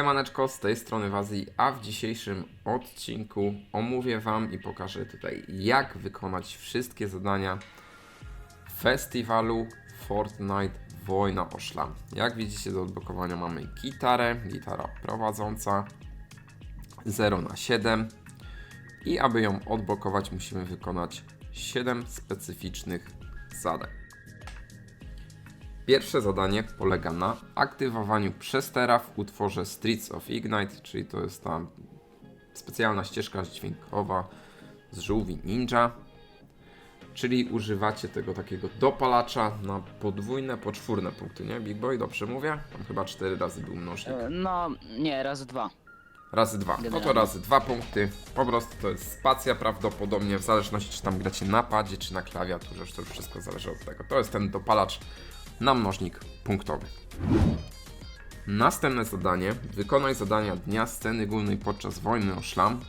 Siemaneczko, z tej strony Wazi, a w dzisiejszym odcinku omówię Wam i pokażę tutaj jak wykonać wszystkie zadania festiwalu Fortnite Wojna o Szlam. Jak widzicie do odblokowania mamy gitarę, gitara prowadząca 0 na 7 i aby ją odblokować musimy wykonać 7 specyficznych zadań. Pierwsze zadanie polega na aktywowaniu przestera w utworze Streets of Ignite, czyli to jest ta specjalna ścieżka dźwiękowa z żółwi ninja. Czyli używacie tego takiego dopalacza na podwójne, poczwórne punkty, nie? Big Boy, dobrze mówię? Tam chyba 4 razy był mnożnik. E, No, nie, razy dwa. Razy dwa. No to Generalnie. razy dwa punkty. Po prostu to jest spacja prawdopodobnie, w zależności czy tam gracie na padzie, czy na klawiaturze, że to już wszystko zależy od tego. To jest ten dopalacz na mnożnik punktowy. Następne zadanie, wykonaj zadania dnia sceny głównej podczas wojny o szlam,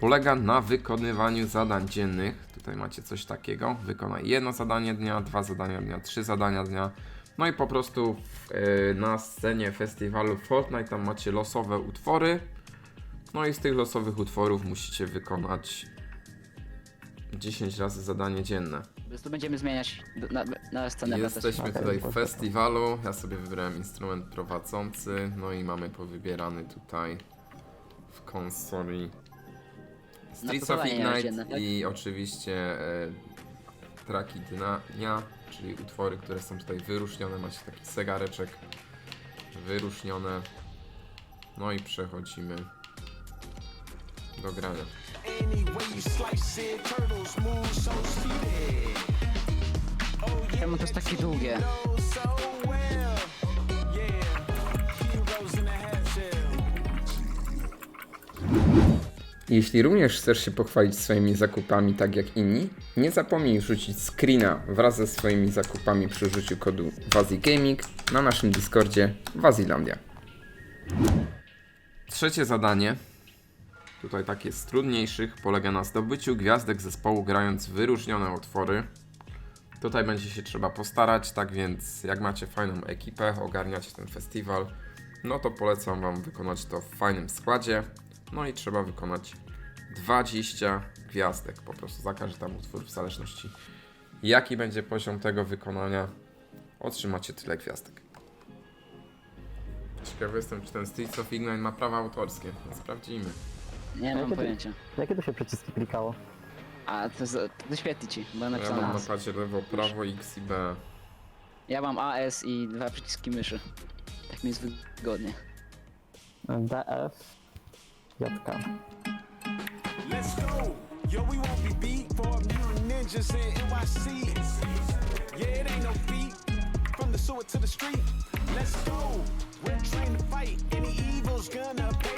polega na wykonywaniu zadań dziennych. Tutaj macie coś takiego. Wykonaj jedno zadanie dnia, dwa zadania dnia, trzy zadania dnia. No i po prostu e, na scenie festiwalu Fortnite tam macie losowe utwory. No i z tych losowych utworów musicie wykonać 10 razy zadanie dzienne. Po prostu będziemy zmieniać do- na, na scenę. Jesteśmy tutaj w festiwalu. Ja sobie wybrałem instrument prowadzący. No i mamy powybierany tutaj w konsoli Streets of Ignite tak? i oczywiście e, traki dnia, dnia, czyli utwory, które są tutaj wyróżnione. Macie taki zegareczek wyróżnione. No i przechodzimy do grania. Czemu to jest takie długie? Jeśli również chcesz się pochwalić swoimi zakupami tak jak inni, nie zapomnij rzucić screena wraz ze swoimi zakupami przy użyciu kodu WaziGaming na naszym Discordzie Wazilandia. Trzecie zadanie, tutaj takie z trudniejszych, polega na zdobyciu gwiazdek zespołu grając wyróżnione utwory. Tutaj będzie się trzeba postarać, tak więc jak macie fajną ekipę, ogarniacie ten festiwal, no to polecam Wam wykonać to w fajnym składzie. No i trzeba wykonać 20 gwiazdek po prostu za każdy tam utwór w zależności jaki będzie poziom tego wykonania otrzymacie tyle gwiazdek. Ciekawy jestem czy ten Streets of Ignite ma prawa autorskie. Sprawdzimy. Nie mam kiedy- pojęcia. Jakie tu się przyciski klikało? A, to, z- to wyświetli ci, bo Ja napisane mam na padzie lewo, prawo, X i B. Ja mam AS i dwa przyciski myszy. Tak mi jest wygodnie. DF. Jatka. Let's go. Yo, we won't be beat for mutant ninjas in NYC. Yeah, it ain't no beat. From the sewer to the street. Let's go. We're trained to fight. Any evil's gonna pay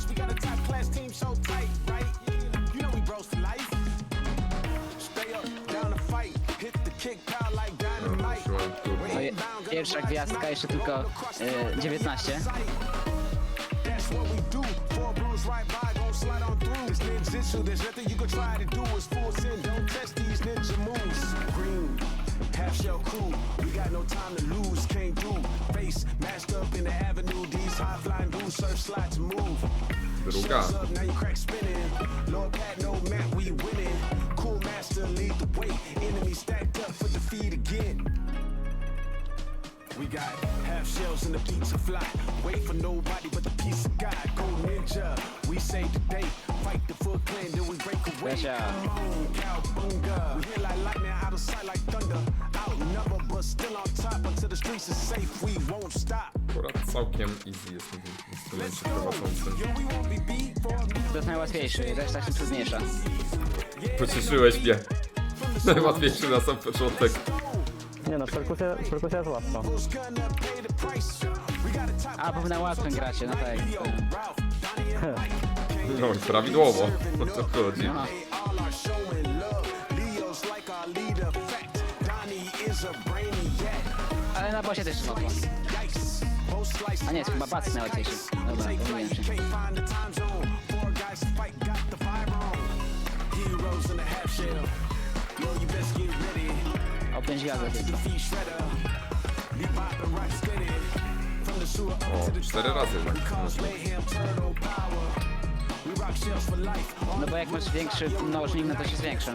price. We got a top class team so tight, right? You know we bros for life. Stay up, down to fight. Hit the kick power like dynamite. Wróciłem tu. No, je, pierwsza gwiazdka, jeszcze tylko e, 19. That's what we do. Four blues right by, gon' slide on through. It's ninjutsu. There's nothing you can try to do. It's full sin. Don't test these ninja moves. Green, half shell crew. We got no time to lose. Can't do. Face masked up in the avenue. These high flying dudes surf slide to move. Druga. Shows up, now you crack spinning. Lord Pat, no map, we winning. Cool master, lead the way. Enemy stacked up for defeat again. We got half shells and the beats of fly. Wait for nobody but the peace of God. Go ninja. We save the day. Fight the foot clan, then we break away. Come on, cowbunga. We hit like lightning, out of sight like thunder. Akurat całkiem easy jest w tym instrumencie prowadzącym. To jest najłatwiejszy, reszta się trudniejsza. Pocieszyłeś mnie. Najłatwiejszy na sam początek. Nie no, perkusja, perkusja jest łatwa. a bo wy na łatwym gracie, no tak. Mike. No i prawidłowo. O co chodzi? No. They all are showing love. Leo's like our leader. Fact, Donnie is a brainiac. Na bosie też slices. A nie, jest chyba Bac najłatwiejszy. Dobra, pomyliłem się. best get ready. O 5 gwiazdek jest to. Defeat Shredder. Be bopping right steady. From the sewer up O, to the cztery razy tak. można. No bo jak masz większy mnożnik, no to się zwiększa.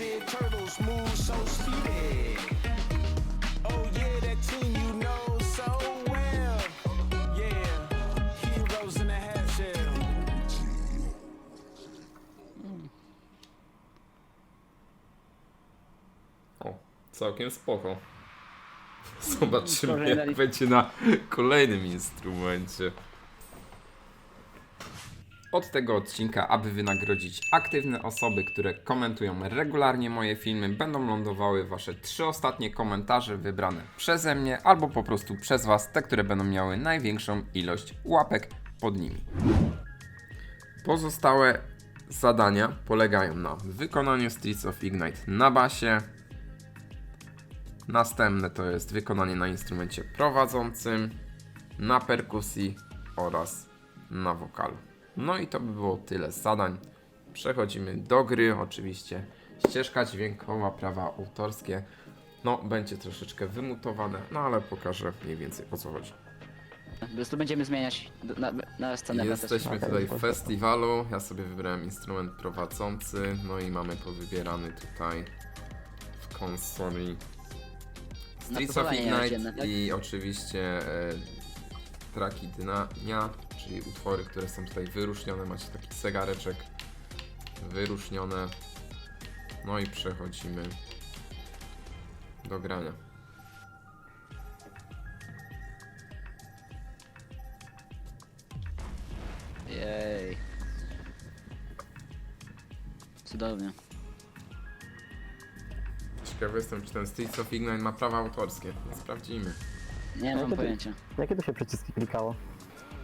it, turtles move so speedy. Oh yeah, that team you know so well. Yeah, heroes in a half shell. O, całkiem spoko. Zobaczymy jak będzie na kolejnym instrumencie. Od tego odcinka, aby wynagrodzić aktywne osoby, które komentują regularnie moje filmy, będą lądowały wasze trzy ostatnie komentarze wybrane przeze mnie albo po prostu przez was, te, które będą miały największą ilość łapek pod nimi. Pozostałe zadania polegają na wykonaniu Streets of Ignite na basie, Następne to jest wykonanie na instrumencie prowadzącym, na perkusji oraz na wokalu. No i to by było tyle zadań. Przechodzimy do gry. Oczywiście ścieżka dźwiękowa, prawa autorskie. No, będzie troszeczkę wymutowane, no ale pokażę mniej więcej o co chodzi. Po prostu będziemy zmieniać do- na, na scenę. Jesteśmy tutaj w festiwalu. Ja sobie wybrałem instrument prowadzący. No i mamy powybierany tutaj w konsoli Streets of Ignite tak? i oczywiście e, traki dnia, czyli utwory, które są tutaj wyróżnione. Macie taki zegareczek wyróżnione. No i przechodzimy do grania. Jej. Cudownie. Ciekawy jestem, czy ten Streets of Ignite ma prawa autorskie. Sprawdzimy. Nie mam kiedy- pojęcia. Jakie tu się przyciski klikało?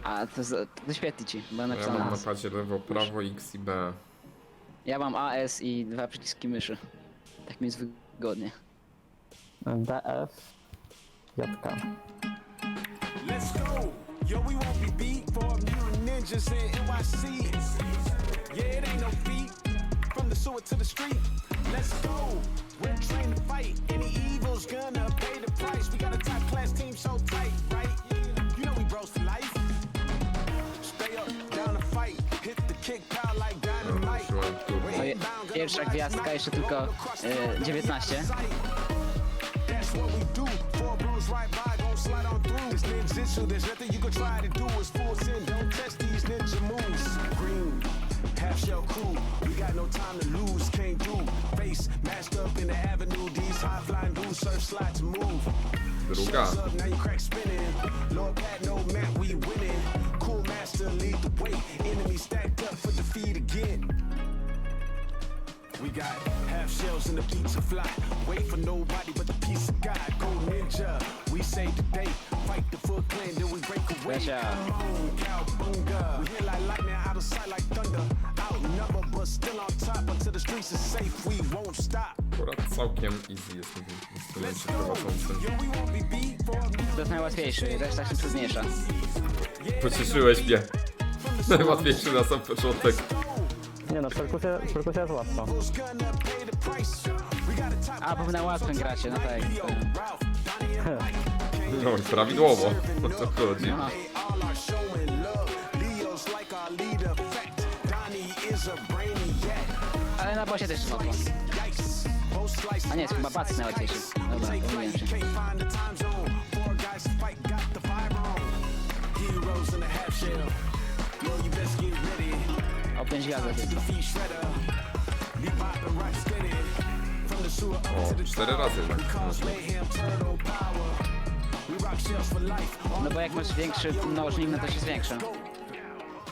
A to, z- to wyświetli ci, bo Ja napisane. mam na padzie lewo, prawo, X i B. Ja mam AS i dwa przyciski myszy. Tak mi jest wygodnie. DF, JK. Let's go. Yo, we won't be beat for mutant ninjas in NYC. Yeah, it ain't no feat. From the sewer to the street. Let's go. We're trained to fight. Any evil's gonna pay the price. We got a top class team so tight, right? You know we bros for life. Stay up, down to fight. Hit the kick power like dynamite. Użyłem turbo. No, je- pierwsza gwiazdka, jeszcze tylko e, 19. That's what we do. Four right by, gon' slide on through. This ninjutsu, there's nothing you can try to do. It's full sin, don't test these ninja moves. Green, half shell crew. We got no time to lose, came through. Face mashed up in the avenue. These high flying dudes surf slide move. Druga. Shows up, now you crack spinning. Lord Pat, no map, we winning. Cool master, lead the way. Enemy stacked up for defeat again. We got half shells in the pizza fly. Wait for nobody but the peace of God. Go ninja. We say today, fight the foot clan, then we break away. Come on, cowbunga. We hit like lightning, out of sight like thunder. Outnumbered, but still on top. Until the streets is safe, we won't stop. Akurat całkiem easy jest na tym instrumencie Let's go. prowadzącym. To jest najłatwiejszy, reszta się trudniejsza. Pocieszyłeś mnie. Najłatwiejszy na sam początek. Nie no, perkusja, perkusja jest łatwa. a bo wy na łatwym gracie, no tak. No i prawidłowo. O co chodzi? No. Ale na bosie też jest slices A nie, jest chyba Bac najłatwiejszy. Dobra, pomyliłem się. O 5 gwiazdek jest. Defeat Shredder. Be bopping right steady. From the sewer up O, cztery razy tak. No bo jak masz większy mnożnik, no to się zwiększa.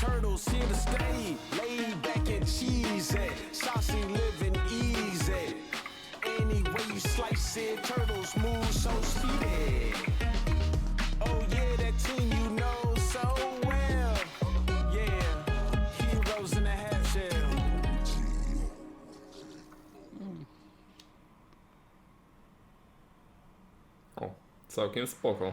Turtles here to stay. Lay back and cheesy. Saucy living easy. Any way you slice it, turtles move so speedy. Oh yeah, that team you know so well. Yeah, heroes in a half shell. Całkiem spoko.